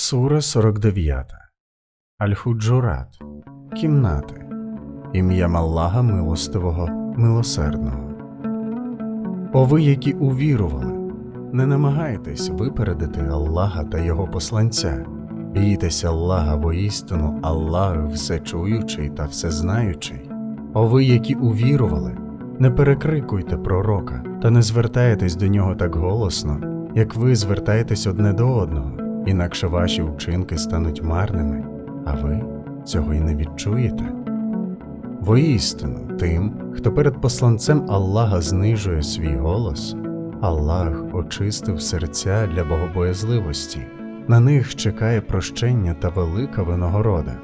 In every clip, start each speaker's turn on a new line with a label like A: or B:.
A: Сура 49. Аль-Худжурат. Кімнати. Ім'ям Аллаха милостивого, милосердного. О ви, які увірували, не намагайтесь випередити Аллаха та Його посланця. Бійтеся Аллаха воістину, Аллах всечуючий та всезнаючий. О ви, які увірували, не перекрикуйте пророка та не звертайтесь до нього так голосно, як ви звертаєтесь одне до одного, інакше ваші вчинки стануть марними, а ви цього й не відчуєте. Воістину, тим, хто перед посланцем Аллаха знижує свій голос, Аллах очистив серця для богобоязливості, на них чекає прощення та велика винагорода.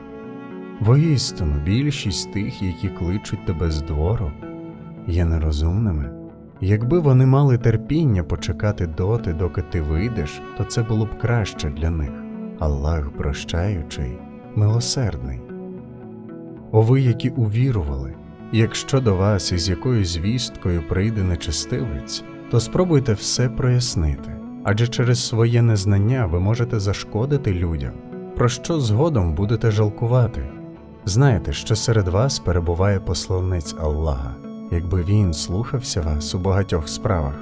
A: Воістину, більшість тих, які кличуть тебе з двору, є нерозумними. Якби вони мали терпіння почекати доти, доки ти вийдеш, то це було б краще для них. Аллах прощаючий, милосердний. О ви, які увірували, якщо до вас із якоюсь звісткою прийде нечестивець, то спробуйте все прояснити, адже через своє незнання ви можете зашкодити людям, про що згодом будете жалкувати. Знайте, що серед вас перебуває посланець Аллаха. Якби він слухався вас у багатьох справах,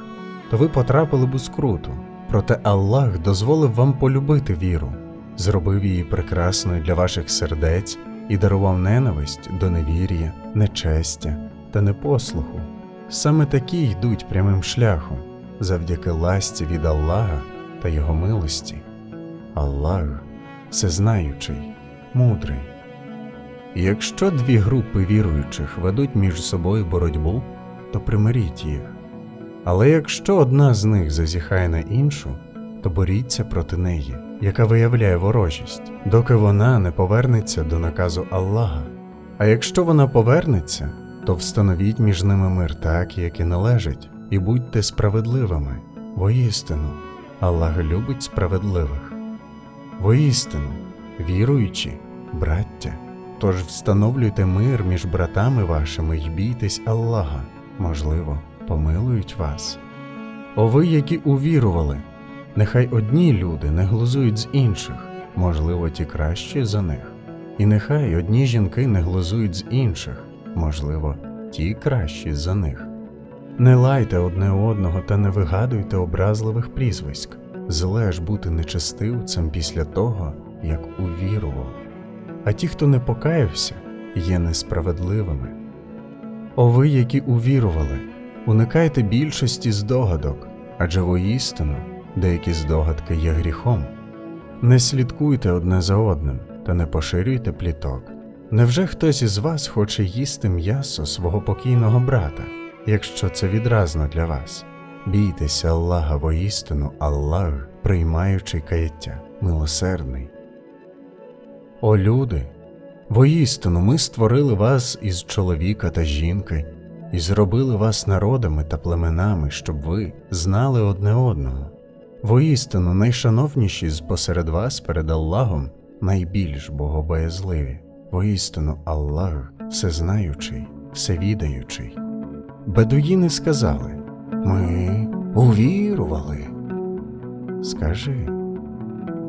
A: то ви потрапили б у скруту. Проте Аллах дозволив вам полюбити віру, зробив її прекрасною для ваших сердець і дарував ненависть до невір'я, нечестя та непослуху. Саме такі йдуть прямим шляхом, завдяки ласті від Аллаха та Його милості. Аллах всезнаючий, мудрий. Якщо дві групи віруючих ведуть між собою боротьбу, то примиріть їх. Але якщо одна з них зазіхає на іншу, то боріться проти неї, яка виявляє ворожість, доки вона не повернеться до наказу Аллаха. А якщо вона повернеться, то встановіть між ними мир так, як і належить, і будьте справедливими. Воістину, Аллах любить справедливих. Воістину, віруючі, браття. Тож встановлюйте мир між братами вашими й бійтесь Аллаха, можливо, помилують вас. О ви, які увірували, нехай одні люди не глузують з інших, можливо, ті кращі за них, і нехай одні жінки не глузують з інших, можливо, ті кращі за них. Не лайте одне одного та не вигадуйте образливих прізвиськ, зле ж бути нечестивцем після того, як увірував а ті, хто не покаявся, є несправедливими. О ви, які увірували, уникайте більшості здогадок, адже воістину деякі здогадки є гріхом. Не слідкуйте одне за одним та не поширюйте пліток. Невже хтось із вас хоче їсти м'ясо свого покійного брата, якщо це відразно для вас? Бійтеся Аллаха воістину, Аллах, приймаючий каяття, милосердний. О люди, воістину ми створили вас із чоловіка та жінки і зробили вас народами та племенами, щоб ви знали одне одного. Воістину найшановніші з посеред вас перед Аллахом найбільш богобоязливі. Воістину Аллах всезнаючий, всевідаючий. Бедуїни сказали Ми увірували. Скажи,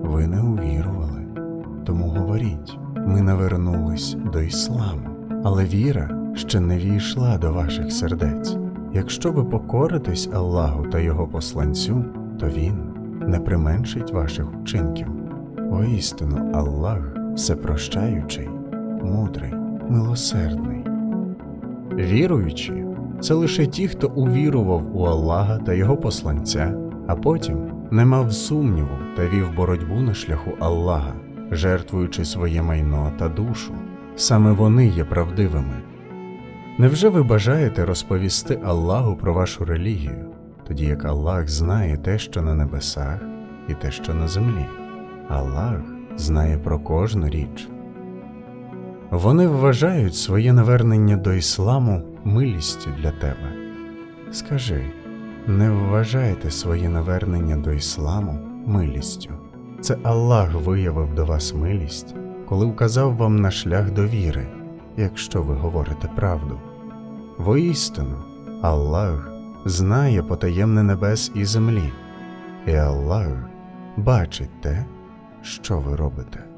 A: ви не увірували. Тому говоріть, ми навернулись до ісламу, але віра ще не війшла до ваших сердець. Якщо ви покоритесь Аллаху та Його посланцю, то Він не применшить ваших вчинків. Воістину Аллах всепрощаючий, мудрий, милосердний. Віруючі це лише ті, хто увірував у Аллаха та Його посланця, а потім не мав сумніву та вів боротьбу на шляху Аллаха жертвуючи своє майно та душу, саме вони є правдивими. Невже ви бажаєте розповісти Аллаху про вашу релігію, тоді як Аллах знає те, що на небесах, і те, що на землі? Аллах знає про кожну річ. Вони вважають своє навернення до ісламу милістю для тебе. Скажи, не вважайте своє навернення до ісламу милістю. Це Аллах виявив до вас милість, коли вказав вам на шлях довіри, якщо ви говорите правду. Воістину, Аллах знає потаємне небес і землі, і Аллах бачить те, що ви робите.